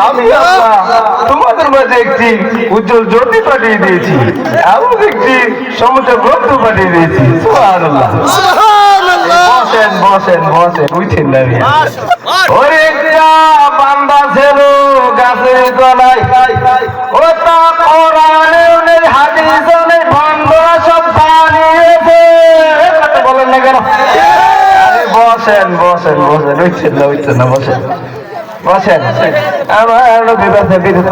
আমি তোমাদের মাঝে একটি উজ্জ্বল জ্যোতি পাঠিয়ে দিয়েছি এমন একটি সমুদ্র গ্রন্থ পাঠিয়ে দিয়েছি। বসেন বসেন বসেন বুঝছেন না ওরে একটা বান্দা ছিল গাছের তলায়। ও তা বসেন বসেন বসেন উঠছেন না না বসেন বসেন আমার বিবাদে বিরত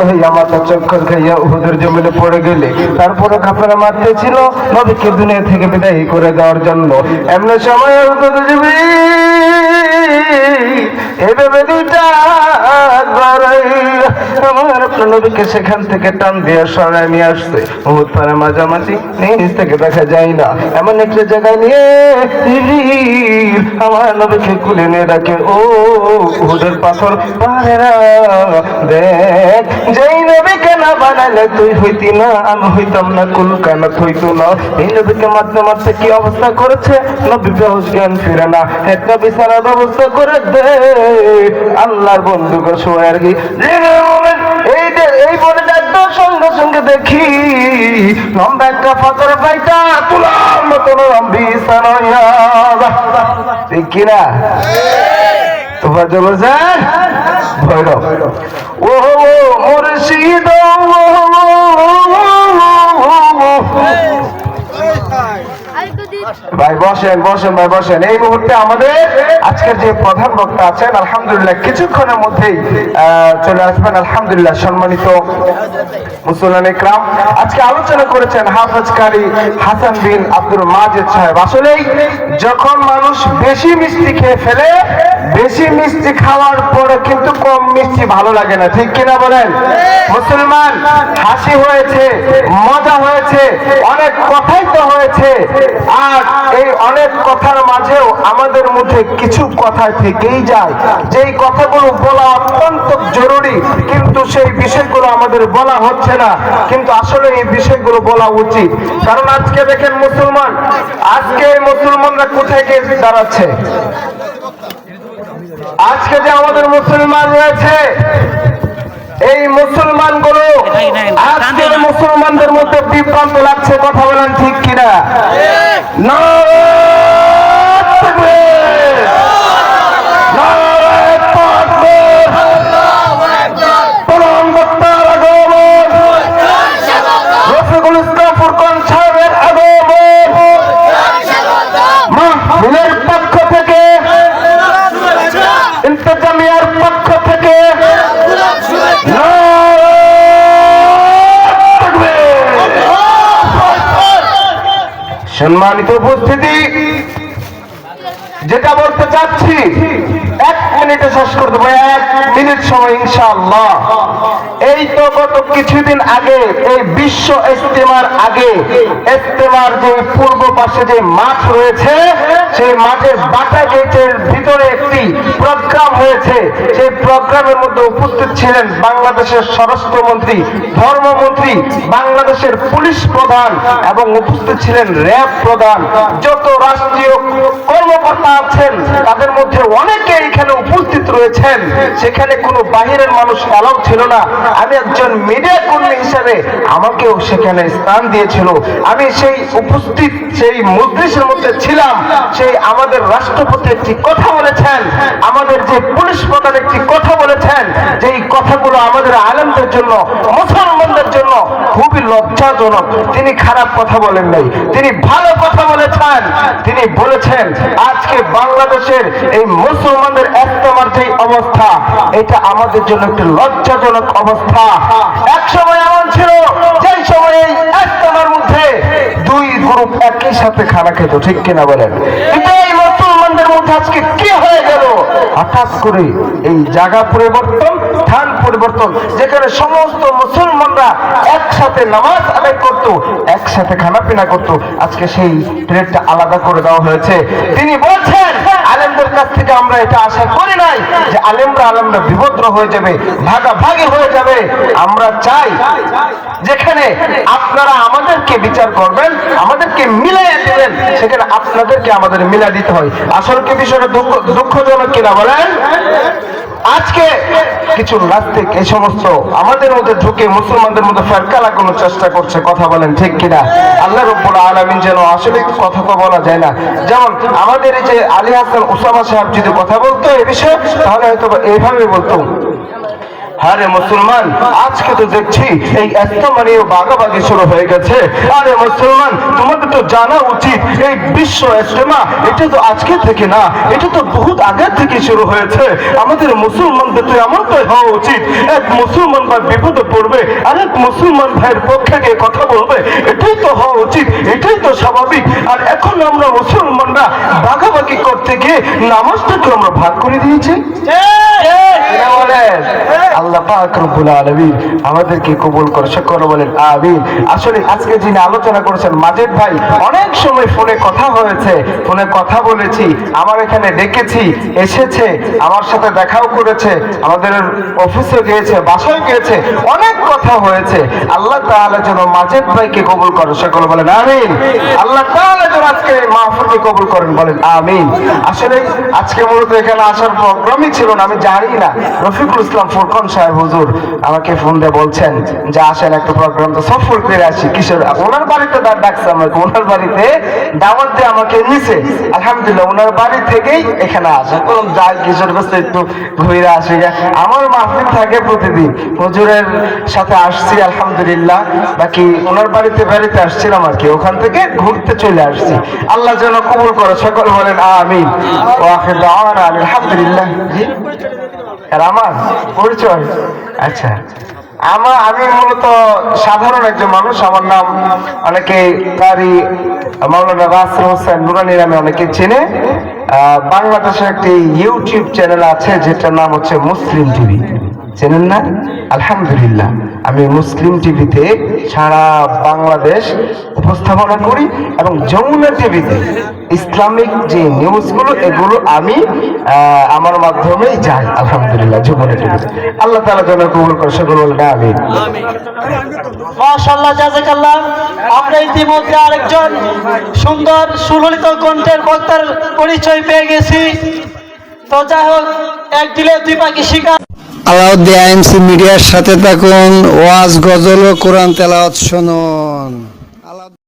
খাইয়া উহুদের জমিনে পড়ে গেলে। তারপরে কাপড়ে মারতে ছিল নবীকে দুনিয়া থেকে করে দেওয়ার জন্য। এমন সময় উহুদ জমি এভাবে দুইটা নবীকে সেখান থেকে টান দিয়ে সরায় নিয়ে আসছে। উহুদ পারে মাঝামাঝি, নিচ থেকে দেখা যায় না। এমন একটা জায়গায় নিয়ে আমার নবীকে কুলে নিয়ে ডাকে, ও উহুদের পাথর পাহাড়েরা দেখ, যেই নবীকে না বানাইলে তুই হইতি না, আমি হইতাম না কুল কানত হইতো না। এই নবীকে মারতে মারতে কি অবস্থা করেছে? নবী বেহুশ জ্ঞান ফিরে না। একটা বিছানার ব্যবস্থা করে দে। আল্লাহর বন্ধুকে শোয় আর কি এই এই বলে একদম সঙ্গে সঙ্গে দেখি লম্বা একটা পাথর পাইটা তুলার মতন লম্বি ঠিক কিনা তোমার জন্য স্যার ভৈরব ও মুর্শিদ ভাই, বসেন বসেন, ভাই, বসেন। এই মুহূর্তে আমাদের আজকের যে প্রধান বক্তা আছেন, আলহামদুলিল্লাহ, কিছুক্ষণের মধ্যেই চলে আসবেন। আলহামদুলিল্লাহ, সম্মানিত মুসলমান ইকরাম। আজকে আলোচনা করেছেন হাফেজ কারি হাসান বিন আব্দুল মাজেদ সাহেব। আসলেই, যখন মানুষ বেশি মিষ্টি খেয়ে ফেলে, বেশি মিষ্টি খাওয়ার পরে কিন্তু কম মিষ্টি ভালো লাগে না। ঠিক কিনা বলেন? মুসলমান, হাসি হয়েছে, মজা হয়েছে, অনেক কথাই তো হয়েছে আর এই অনেক কথার মাঝেও আমাদের মধ্যে কিছু কথা থেকেই যায়। যেই কথাগুলো বলা অত্যন্ত জরুরি কিন্তু সেই বিষয়গুলো আমাদের বলা হচ্ছে না। কিন্তু আসলে এই বিষয়গুলো বলা উচিত। কারণ আজকে দেখেন মুসলমান আজকে মুসলমানরা কোথায় গিয়ে দাঁড়াচ্ছে? আজকে যে আমাদের মুসলমান রয়েছে এই মুসলমানগুলো আজকে মুসলমানদের মধ্যে বিভ্রান্ত লাগছে কথা বলেন ঠিক কিনা? নারায়ণ তাকবীর! নারায়ণ তাকবীর! প্রধান বক্তার আগমন! রফিকুল ইসলাম ফুরকান সাহেবের আগমন! মাহফিলের পক্ষ থেকে ইন্তজামিয়ার পক্ষ থেকে সম্মানিত উপস্থিতি যেটা বলতে চাচ্ছি এক মিনিটে শেষ করে দেবো, এক মিনিট সময়, ইনশাআল্লাহ। এই তো গত কিছুদিন আগে, এই বিশ্ব ইস্তেমার আগে, ইস্তেমার যে পূর্ব পাশে যে মাঠ রয়েছে, সেই মাঠের বাটা গেটের ভিতরে একটি প্রোগ্রাম হয়েছে। সেই প্রোগ্রামের মধ্যে উপস্থিত ছিলেন বাংলাদেশের স্বরাষ্ট্রমন্ত্রী, ধর্মমন্ত্রী, বাংলাদেশের পুলিশ প্রধান এবং উপস্থিত ছিলেন র্যাব প্রধান। যত রাষ্ট্রীয় কর্মকর্তা আছেন, তাদের মধ্যে অনেকে এখানে উপস্থিত রয়েছেন, সেখানে কোনো বাহিরের মানুষ অ্যালাউ ছিল না। আমি একজন মিডিয়া কর্মী হিসেবে আমাকেও সেখানে স্থান দিয়েছিল। আমি সেই উপস্থিত, সেই মজলিসের মধ্যে ছিলাম। সেই আমাদের রাষ্ট্রপতি একটি কথা বলেছেন, আমাদের যে পুলিশ প্রধান একটি কথা বলেছেন, যে এই কথাগুলো আমাদের আলেমদের জন্য, মুসলমানদের জন্য খুবই লজ্জাজনক। তিনি খারাপ কথা বলেন নাই। তিনি ভালো কথা বলেছেন। তিনি বলেছেন, আজকে বাংলাদেশের এই মুসলমানদের একতমার যে অবস্থা, এটা আমাদের জন্য একটি লজ্জাজনক অবস্থা। এক সময় এমন ছিল সময় এই মধ্যে দুই গ্রুপ একই সাথে খানা খেত, ঠিক কিনা বলেন? এই মুসলমানদের মধ্যে আজকে কি হয়ে গেল? হঠাৎ করে এই জায়গা পরিবর্তন, স্থান পরিবর্তন, যেখানে সমস্ত মুসলমানরা একসাথে নামাজ আদায় করত, একসাথে খানা পিনা করত, আজকে সেই প্লেটটা আলাদা করে দেওয়া হয়েছে। তিনি বলছেন কাছ থেকে আমরা এটা আশা করি নাই যে আলেমরা আলেমরা বিভদ্র হয়ে যাবে, ভাগাভাগি হয়ে যাবে। আমরা চাই যেখানে আপনারা আমাদেরকে বিচার করবেন, আমাদেরকে মিলাই দেবেন, সেখানে আপনাদেরকে আমাদের মিলা দিতে হয়। আসল কি বিষয়টা দুঃখজনক কিনা বলেন? কিছু নাস্তিক, এই সমস্ত আমাদের মধ্যে ঢুকে মুসলমানদের মধ্যে ফেরকা লাগানোর চেষ্টা করছে, কথা বলেন ঠিক কিনা? আল্লাহ রব্বুল আলামিন যেন আসলে কথা তো বলা যায় না। যেমন আমাদের এই যে আলী হাসান উসামা সাহেব যদি কথা বলতো এ বিষয়ে, তাহলে হয়তো এইভাবে বলতো। আরে মুসলমান আজকে তো দেখছি এই এস্তমানীয় বাগাবাগি শুরু হয়ে গেছে। আরে মুসলমান তোমাদের তো জানা উচিত এই বিশ্ব ইজতেমা এটা তো আজকে থেকে না এটা তো বহুত আগে থেকে শুরু হয়েছে। আমাদের মুসলমানদের তো এমনটাই হওয়া উচিত এক মুসলমান ভাই বিপদে পড়বে আরেক মুসলমান ভাইয়ের পক্ষে গিয়ে কথা বলবে এটাই তো হওয়া উচিত এটাই তো স্বাভাবিক। আর এখন আমরা মুসলমানরা বাগাবাগি করতে গিয়ে নামাজটাকে আমরা ভাগ করে দিয়েছি। বলেন, আল্লাহ পাক রব্বুল আলামিন আমাদেরকে কবুল করে সকলে বলেন আমিন। আসলে আজকে যিনি আলোচনা করেছেন মাজেদ ভাই, অনেক সময় ফোনে কথা হয়েছে, ফোনে কথা বলেছি, আমার এখানে ডেকেছি, এসেছে, আমার সাথে দেখাও করেছে, আমাদের অফিসে গিয়েছে, বাসায় গিয়েছে, অনেক কথা হয়েছে। আল্লাহ তাআলা যেন মাজেদ ভাইকে কবুল করে সকলে বলেন আমিন। আল্লাহ তাআলা যেন আজকে মাহফিলকে কবুল করেন, বলেন আমিন। আসলে আজকে মূলত এখানে আসার প্রোগ্রামই ছিল না, আমি জানি না। রফিকুল ইসলাম ফুরকন সাহেব হুজুর আমাকে ফোন দিয়ে বলছেন যে আসেন একটা প্রোগ্রাম তো সফর করে আসি। কিসের? ওনার বাড়িতে তার ডাকছে আমাকে। ওনার বাড়িতে দাওয়াত দিয়ে আমাকে নিছে। আলহামদুলিল্লাহ, ওনার বাড়ি থেকেই এখানে আসে। কোন যাই কিশোর কাছে একটু ঘুরে আসি। আমার মাহফিল থাকে প্রতিদিন। হুজুরের সাথে আসছি, আলহামদুলিল্লাহ। বাকি ওনার বাড়িতে বাড়িতে আসছিলাম আর কি। ওখান থেকে ঘুরতে চলে আসছি। আল্লাহ যেন কবুল করে, সকল বলেন আমিন। ও আখির দাওয়ানা আলহামদুলিল্লাহ। আর পরিচয়। আচ্ছা। আমার, আমি মূলত সাধারণ একজন মানুষ। আমার নাম অনেকে তারই মাওলানা রাসেল হোসেন নুরানি নামে অনেকে চেনে। বাংলাদেশে একটি ইউটিউব চ্যানেল আছে, যেটার নাম হচ্ছে মুসলিম টিভি। চেনেন না? আলহামদুলিল্লাহ। আমি মুসলিম টিভিতে সারা বাংলাদেশ উপস্থাপনা করি এবং যমুনা টিভিতে ইসলামিক যে নিউজগুলো, এগুলো আমি আমার মাধ্যমেই যাই, আলহামদুলিল্লাহ, যমুনা টিভিতে। আল্লাহ তালা যেন কবুল করে সেগুলো বলবে আমি আমরা ইতিমধ্যে আরেকজন সুন্দর, সুললিত কণ্ঠের বক্তার পরিচয় পেয়ে গেছি। তো যাই হোক, এক দিলে দুই পাখি শিকার। আলাউদ্দিন আইএমসি মিডিয়ার সাথে থাকুন ওয়াজ গজল ও কোরআন তেলাওয়াত শুনুন।